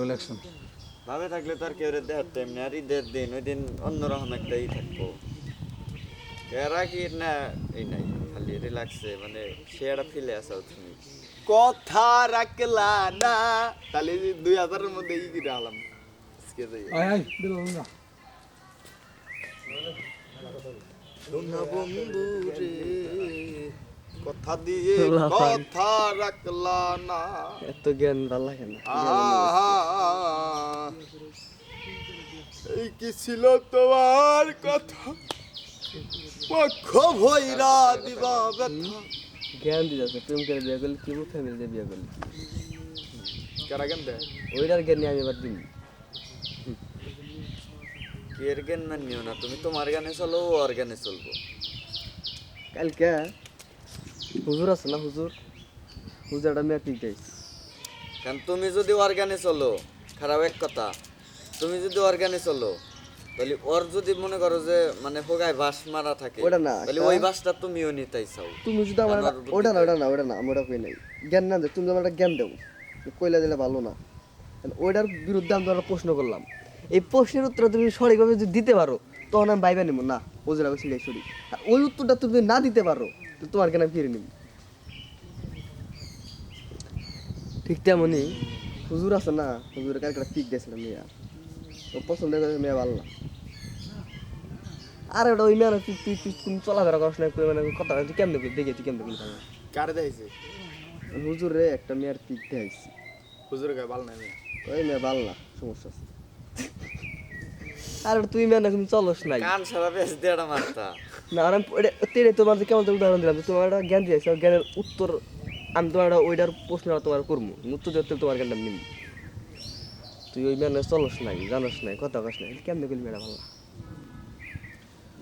Election ভাবে থাকলে তো আর কেউ দেখাতে এমনি আর ঈদের দিন ওই দিন অন্যরকম একটা ই থাকব। এরা কি না এই নাই খালি রিল্যাক্সে মানে সে একটা ফিলে আসাও তুমি কথা রাখলা না তাহলে দুই হাজারের মধ্যে ই কিনে আলাম আজকে যাই। বন্ধু রে কথা দিয়ে কথা রাখলা না। এত জ্ঞান ভালো লাগে না। এই কি ছিল তোমার কথা? পক্ষ ভৈরা দিবা ব্যথা। জ্ঞান দিয়ে যাচ্ছে প্রেম করে বিয়ে করলে কি ফ্যামিলি দিয়ে বিয়ে করলে? কারা কেন দেয়? ওইটার জ্ঞান নিয়ে আমি এবার দিন কি এর জ্ঞান মানিও না? তুমি তোমার গানে চলো ওর গানে চলবো। কালকে হুজুর আছে না হুজুর? মেয়ে কারণ তুমি যদি ওর গানে চলো খারাপ এক কথা তুমি যদি ওর গানে চলো তাহলে ওর যদি মনে করো যে মানে হোগায় বাস মারা থাকে ওটা না, তাহলে ওই বাসটা তুমিও নিতেই চাও। তুমি যদি আমার ওটা না ওটা না ওটা না আমরা কই নাই। জ্ঞান না তুমি আমার একটা জ্ঞান দেবো কইলা দিলে ভালো না। ওইটার বিরুদ্ধে আমি তোমার প্রশ্ন করলাম। এই প্রশ্নের উত্তর তুমি সঠিকভাবে যদি দিতে পারো তখন আমি বাইবে নেব না ওজোর সরি আর ওই উত্তরটা তুমি না দিতে পারো তো তোমার কেন ফিরে নিব? ঠিক তেমনই হুজুর আছে না হুজুরের কালকে পিক দিয়েছিলাম মেয়া? ও পছন্দ করে মেয়া ভালো না। আর ওটা ওই মেয়ে তুই তুই তুই তুমি চলাফেরা করিস না মানে কথা তুই কেমনে কই দেখে তুই কেমনে কই কারে দেখাইছে হুজুর রে একটা মেয়ের পিক দেখাইছি হুজুর গায়ে ভালো নাই মেয়ে। ওই মেয়ে ভালো না সমস্যা আছে। আর তুই মেয়ে না তুমি চলস নাই। কান সারা বেশ দেড়া মারতা না আর আমি তেরে তোমার যে কেমন উদাহরণ দিলাম তোমার একটা জ্ঞান দিয়েছে জ্ঞানের উত্তর আমি তোমার একটা ওইটার প্রশ্ন তোমার করব উত্তর দিতে তোমার জ্ঞানটা নিব তুই ওই মেয়ে চলস নাই জানস নাই কথা কস নাই কেমনে করলি মেয়েটা ভালো?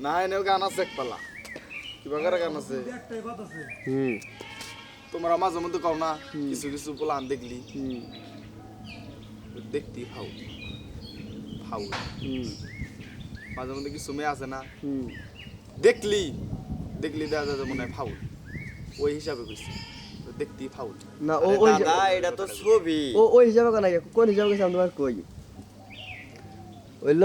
না এনেও গান আছে এক পালা কিবা করে গান আছে? হুম। তোমরা মাঝে মধ্যে কও না কিছু কিছু প্লান দেখলি। হুম। দেখতি ফাউ মাঝে মধ্যে কিছু মেয়ে আছে না? হুম। দেখলি দেখলি দেখা যায় মনে হয় ফাউল। ওই হিসাবে কইছি দেখতি ফাউল। না ও ওই এটা তো ছবি। ও ওই হিসাবে কেন কোন হিসাবে গেছে আমি তোমার কই? হইল